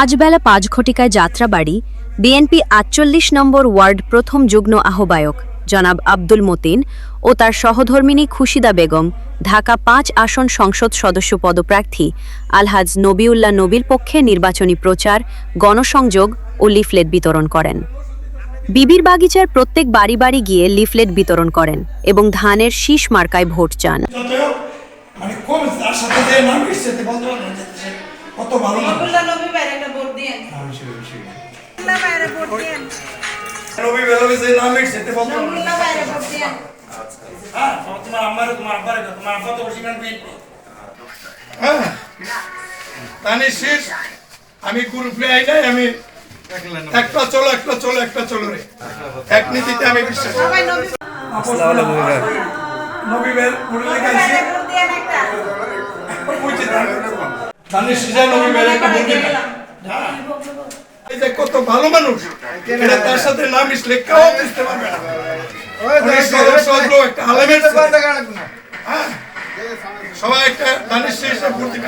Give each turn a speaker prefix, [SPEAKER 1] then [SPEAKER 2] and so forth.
[SPEAKER 1] আজ বেলা পাঁচ ঘটিকায় যাত্রাবাড়ি, বিএনপি আটচল্লিশ নম্বর ওয়ার্ড প্রথম যুগ্ম আহ্বায়ক, জনাব আব্দুল মতিন ও তার সহধর্মিনী খুশিদা বেগম, ঢাকা পাঁচ আসন সংসদ সদস্য পদপ্রার্থী, আলহাজ নবিউল্লাহ নবীর পক্ষে নির্বাচনী প্রচার, গণসংযোগ ও লিফলেট বিতরণ করেন। বিবির বাগিচার প্রত্যেক বাড়ি বাড়ি গিয়ে লিফলেট বিতরণ করেন এবং ধানের শীষ মার্কায় ভোট চান।
[SPEAKER 2] কত ভালো
[SPEAKER 3] নবী ভাইয়ের একটা ভোট দিয়েন।
[SPEAKER 2] আমি শিওর, শিওর।
[SPEAKER 3] নবুল্লাহ ভাইয়ের ভোট দিয়েন।
[SPEAKER 2] নবী বেলাবে যে নাম এসছে তে বলতে না।
[SPEAKER 3] নবুল্লাহ ভোট দিয়েন।
[SPEAKER 2] হ্যাঁ, তোমার- তোমার আম্মারে, তোমার আব্বারে তোমার আব্বা তো বসিবেন বিএনপি। হ্যাঁ, তানি শেষ। আমি গ্রুপে আই নাই আমি একটা চলো একটা চলো একটা চলো রে। এক নীতিতে আমি বিশ্বাস
[SPEAKER 3] নবী
[SPEAKER 2] নবী বের মুড়ি নবী একটা বলতে
[SPEAKER 3] হ্যাঁ।
[SPEAKER 2] এই যে কত ভালো মানুষ। এটা তার সাথে না মিশলে কেউ বুঝতে পারবে না। একটা হ্যাঁ। সবাই একটা দানিশ শেষে ভর্তি